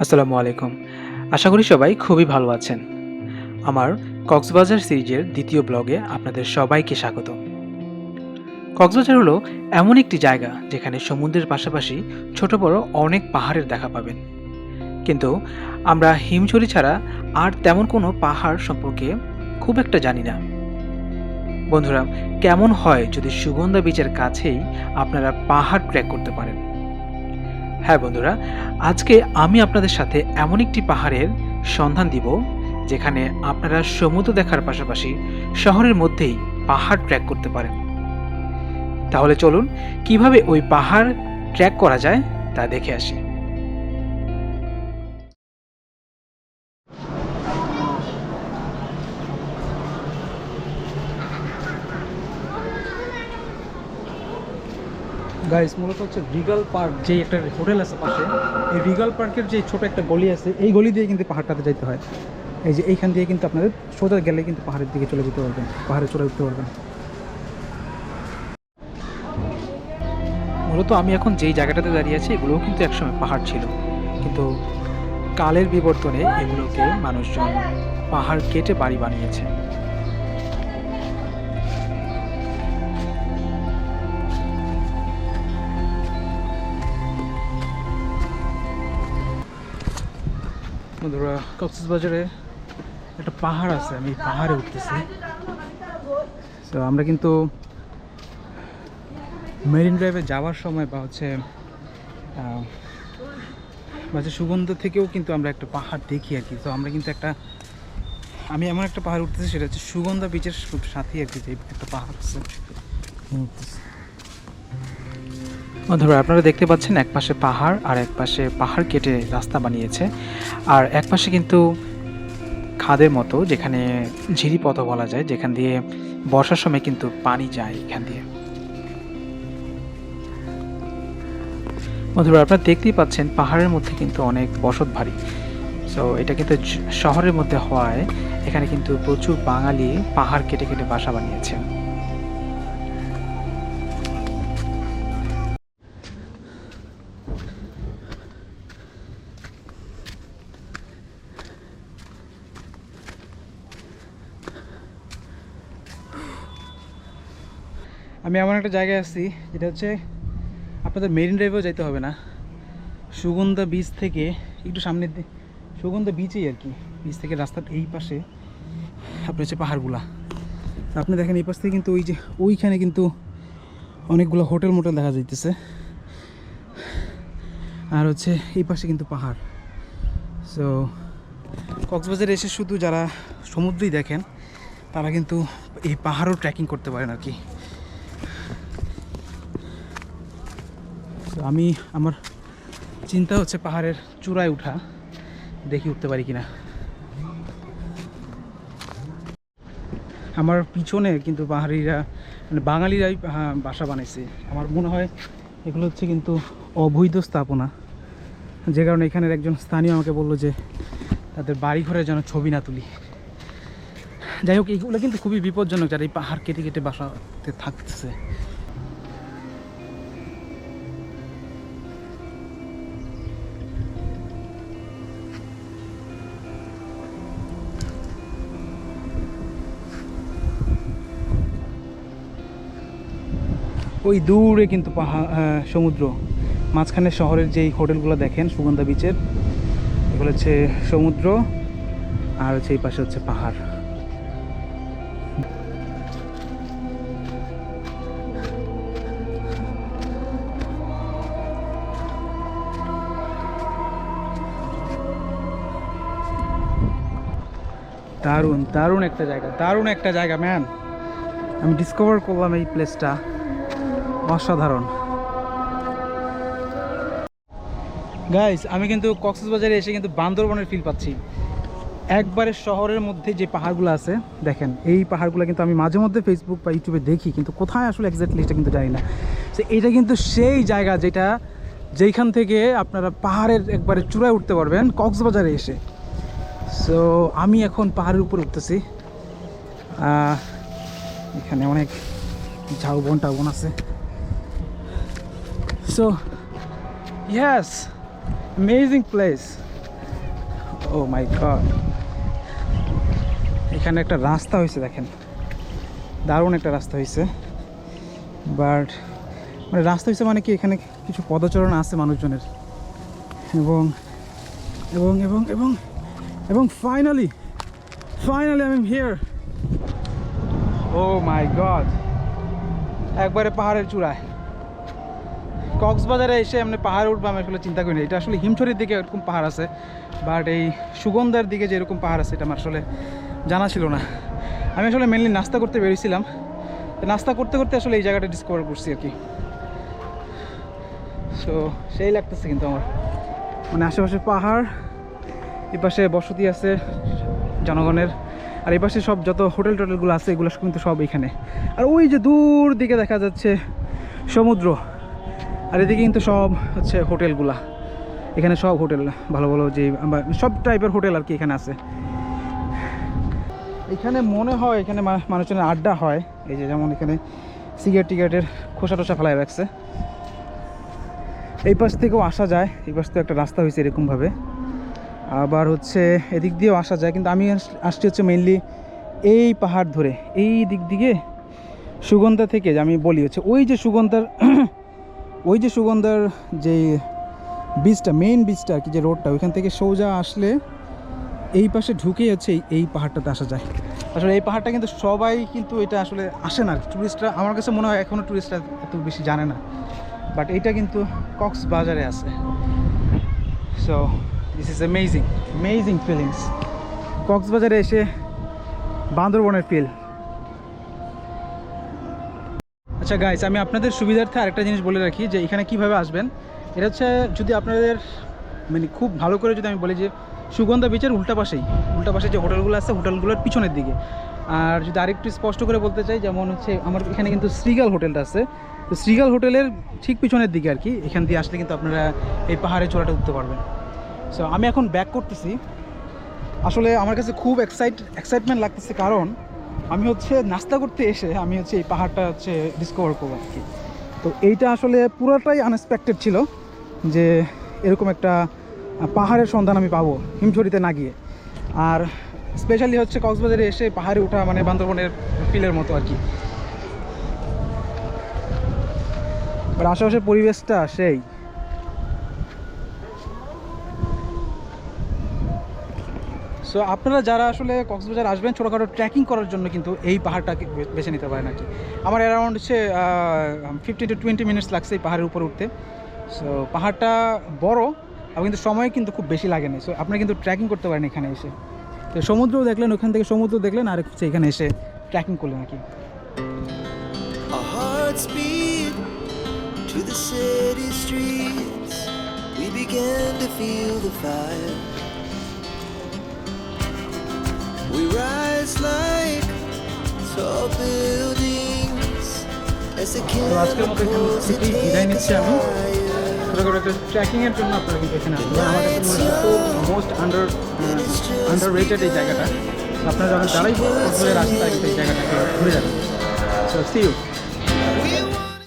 আসসালামু আলাইকুম। আশা করি সবাই খুবই ভালো আছেন। আমার কক্সবাজার সিরিজের দ্বিতীয় ব্লগে আপনাদের সবাইকে স্বাগত। কক্সবাজার হলো এমন একটি জায়গা যেখানে সমুদ্রের পাশাপাশি ছোট বড় অনেক পাহাড়ের দেখা পাবেন। কিন্তু আমরা হিমছড়ি ছাড়া আর তেমন কোনো পাহাড় সম্পর্কে খুব একটা জানি না। বন্ধুরা, কেমন হয় যদি সুগন্ধা বিচের কাছেই আপনারা পাহাড় ট্র্যাক করতে পারেন? হ্যাঁ বন্ধুরা, আজকে আমি আপনাদের সাথে এমন একটি পাহাড়ের সন্ধান দিব যেখানে আপনারা সমুদ্র দেখার পাশাপাশি শহরের মধ্যেই পাহাড় ট্র্যাক করতে পারেন। তাহলে চলুন, কীভাবে ওই পাহাড় ট্র্যাক করা যায় তা দেখে আসি। গাইস মূলত হচ্ছে রিগাল পার্ক যে একটা হোটেল আছে পাশে, এই রিগাল পার্কের যে ছোট একটা গলি আছে, এই গলি দিয়ে কিন্তু পাহাড়টাতে যাইতে হয়। এই যে এইখান দিয়ে কিন্তু আপনাদের সোজা গেলে কিন্তু পাহাড়ের দিকে চলে যেতে পারবেন, পাহাড়ে চলে উঠতে পারবেন। মূলত আমি এখন যেই জায়গাটাতে দাঁড়িয়ে আছি, এগুলোও কিন্তু একসময় পাহাড় ছিল। কিন্তু কালের বিবর্তনে এগুলোকে মানুষজন পাহাড় কেটে বাড়ি বানিয়েছে। বন্ধুরা কক্সবাজারে একটা পাহাড় আছে আমি পাহাড়ে উঠতেছি। তো আমরা কিন্তু মেরিন ড্রাইভে যাওয়ার সময় বা হচ্ছে আহ, বা হচ্ছে সুগন্ধ থেকেও কিন্তু আমরা একটা পাহাড় দেখি আর কি। তো আমরা কিন্তু একটা আমি এমন একটা পাহাড় উঠতেছি সেটা হচ্ছে সুগন্ধা বিচের সাথেই আর কি যে একটা পাহাড় আছে। বন্ধুরা, আপনারা দেখতে পাচ্ছেন এক পাশে পাহাড় আর এক পাশে পাহাড় কেটে রাস্তা বানিয়েছে। আর এক পাশে কিন্তু খাদের মতো, যেখানে ঝিরি পথ বলা যায়, যেখান দিয়ে বর্ষার সময় কিন্তু পানি যায় এখান দিয়ে। বন্ধুরা, আপনারা দেখতেই পাচ্ছেন পাহাড়ের মধ্যে কিন্তু অনেক বসত ভারী সো এটা কিন্তু শহরের মধ্যে হওয়ায় এখানে কিন্তু প্রচুর বাঙালি পাহাড় কেটে কেটে বাসা বানিয়েছে। আমি এমন একটা জায়গায় আছি, যেটা হচ্ছে আপনাদের মেরিন ড্রাইভেও যেতে হবে না। সুগন্ধা বীচ থেকে একটু সামনের দিকে সুগন্ধা বিচেই আর কি। বীচ থেকে রাস্তার এই পাশে আপনার হচ্ছে পাহাড়গুলা। আপনি দেখেন এই পাশ থেকে কিন্তু ওই যে ওইখানে কিন্তু অনেকগুলো হোটেল মোটেল দেখা যাইতেছে। আর হচ্ছে এই পাশে কিন্তু পাহাড়। সো কক্সবাজারে এসে শুধু যারা সমুদ্রই দেখেন, তারা কিন্তু এই পাহাড়ও ট্রেকিং করতে পারেন আর কি। তো আমি আমার চিন্তা হচ্ছে পাহাড়ের চূড়ায় উঠা, দেখি উঠতে পারি কিনা। আমার পিছনে কিন্তু পাহাড়িরা মানে বাঙালিরাই বাসা বানাইছে। আমার মনে হয় এগুলো হচ্ছে কিন্তু অবৈধ স্থাপনা। যে কারণে এখানের একজন স্থানীয় আমাকে বলল যে তাদের বাড়ি ঘরে যেন ছবি না তুলি। যাই হোক এইগুলো কিন্তু খুবই বিপজ্জনক যারা এই পাহাড় কেটে কেটে বাসাতে থাকতেছে। ওই দূরে কিন্তু পাহাড় সমুদ্র। মাঝখানে শহরের যেই হোটেলগুলো দেখেন, সুগন্ধা বিচের এগুলো হচ্ছে সমুদ্র, আর হচ্ছে এই পাশে হচ্ছে পাহাড়। দারুণ দারুণ একটা জায়গা, দারুণ একটা জায়গা ম্যান আমি ডিসকভার করলাম এই প্লেসটা অসাধারণ। গাইস আমি কিন্তু কক্সবাজারে এসে কিন্তু বান্দরবনের ফিল পাচ্ছি। একবারে শহরের মধ্যে যে পাহাড়গুলো আছে, দেখেন, এই পাহাড়গুলো কিন্তু আমি মাঝে মধ্যে ফেসবুক বা ইউটিউবে দেখি, কিন্তু কোথায় আসলে এক্স্যাক্টলি এটা কিন্তু জানি না। তো এটা কিন্তু সেই জায়গা যেটা, যেইখান থেকে আপনারা পাহাড়ের একবারে চূড়ায় উঠতে পারবেন কক্সবাজারে এসে। সো আমি এখন পাহাড়ের উপর উঠতেছি। এখানে অনেক ঝাউবন টাউবন আছে। সো ইয়াস অ্যামেজিং প্লেস ও মাই গড এখানে একটা রাস্তা হয়েছে, দেখেন। দারুণ একটা রাস্তা হয়েছে। বাট মানে রাস্তা হয়েছে মানে কি, এখানে কিছু পদচারণ আছে মানুষজনের। এবং এবং এবং এবং এবং finally finally I am here O my god একবারে পাহাড়ের চূড়ায়। কক্সবাজারে এসে এমনি পাহাড়ে উঠবো, আমি আসলে চিন্তা করিনি এটা আসলে হিমছড়ির দিকে এরকম পাহাড় আছে বাট এই সুগন্ধার দিকে যে এরকম পাহাড় আছে, এটা আমার আসলে জানা ছিল না। আমি আসলে মেনলি নাস্তা করতে বেরিয়েছিলাম। নাস্তা করতে করতে আসলে এই জায়গাটা ডিসকভার করছি আর কি। সো সেই লাগতেছে কিন্তু আমার। মানে আশেপাশে পাহাড় এই পাশে বসতি আছে জনগণের, আর এই পাশে সব যত হোটেল টোটেলগুলো আছে, এগুলো কিন্তু সব এখানে। আর ওই যে দূর দিকে দেখা যাচ্ছে সমুদ্র। আর এদিকে কিন্তু সব হচ্ছে হোটেলগুলা। এখানে সব হোটেল, ভালো ভালো যে সব টাইপের হোটেল আর কি এখানে আছে। এখানে মনে হয় এখানে মানুষজনের আড্ডা হয়। এই যে যেমন এখানে সিগারেট টিগারেটের খোসা টোসা ফেলায় রাখছে। এই পাশ থেকেও আসা যায়, এই পাশ থেকে একটা রাস্তা হয়েছে এরকমভাবে। আবার হচ্ছে এদিক দিয়েও আসা যায়, কিন্তু আমি আস- আসছি হচ্ছে মেনলি এই পাহাড় ধরে। এই দিক দিকে সুগন্ধা থেকে আমি বলি হচ্ছে, ওই যে সুগন্ধার ওই যে সুগন্ধার যে বীজটা মেইন বীজটা আর কি, যে রোডটা, ওইখান থেকে সোজা আসলে এই পাশে ঢুকে হচ্ছে এই- পাহাড়টাতে আসা যায়। আসলে এই পাহাড়টা কিন্তু সবাই কিন্তু এটা আসলে আসে না টুরিস্টরা আমার কাছে মনে হয় এখনও টুরিস্টরা এত বেশি জানে না। বাট এটা কিন্তু কক্সবাজারে আছে। So this is amazing amazing feelings কক্সবাজারে এসে বান্দরবনের ফিল আচ্ছা গাইস আমি আপনাদের সুবিধার্থে আরেকটা জিনিস বলে রাখি যে এখানে কীভাবে আসবেন। এটা হচ্ছে যদি আপনাদের মানে খুব ভালো করে যদি আমি বলি যে সুগন্ধা বিচের উল্টা পাশেই, উল্টা পাশে যে হোটেলগুলো আছে, হোটেলগুলোর পিছনের দিকে। আর যদি আরেকটু স্পষ্ট করে বলতে চাই, যেমন হচ্ছে আমার এখানে কিন্তু শ্রীগাল হোটেলটা আছে। তো শ্রীগাল হোটেলের ঠিক পিছনের দিকে আর কি, এখান দিয়ে আসলে কিন্তু আপনারা এই পাহাড়ে চড়াটা উঠতে পারবেন। সো আমি এখন ব্যাক করতেছি। আসলে আমার কাছে খুব এক্সাইট এক্সাইটমেন্ট লাগতেছে, কারণ আমি হচ্ছে নাস্তা করতে এসে আমি হচ্ছে এই পাহাড়টা হচ্ছে ডিসকভার করব আর কি। তো এইটা আসলে পুরোটাই আনএক্সপেক্টেড ছিল যে এরকম একটা পাহাড়ের সন্ধান আমি পাবো হিমছড়িতে না গিয়ে। আর স্পেশালি হচ্ছে কক্সবাজারে এসে পাহাড়ে ওঠা মানে বান্দরবনের ফিলের মতো আর কি। আশেপাশের পরিবেশটা সেই। সো আপনারা যারা আসলে কক্সবাজার আসবেন ছোটোখাটো ট্রেকিং করার জন্য কিন্তু এই পাহাড়টাকে বেছে নিতে পারেন আর কি। আমার অ্যারাউন্ড হচ্ছে ফিফটি টু টোয়েন্টি মিনিটস লাগছে এই পাহাড়ের উপরে উঠতে। সো পাহাড়টা বড় এবং কিন্তু সময় কিন্তু খুব বেশি লাগে না। সো আপনারা কিন্তু ট্রেকিং করতে পারেন এখানে এসে। তো সমুদ্রও দেখলেন, ওখান থেকে সমুদ্র দেখলেন আর হচ্ছে এখানে এসে ট্রেকিং করলেন আর কি। To the city streets. We began to feel the fire. We rise like tall buildings as the chemicals that থেকেই বিদায় take us ট্রেকিংয়ের জন্য আপনারা কিন্তু এখানে আসবেন। খুব মোস্ট আন্ডার আন্ডার রেটেড এই জায়গাটা। আপনারা যখন যারাই কক্সবাজার এই জায়গাটাকে ঘুরে যাবেন। So C you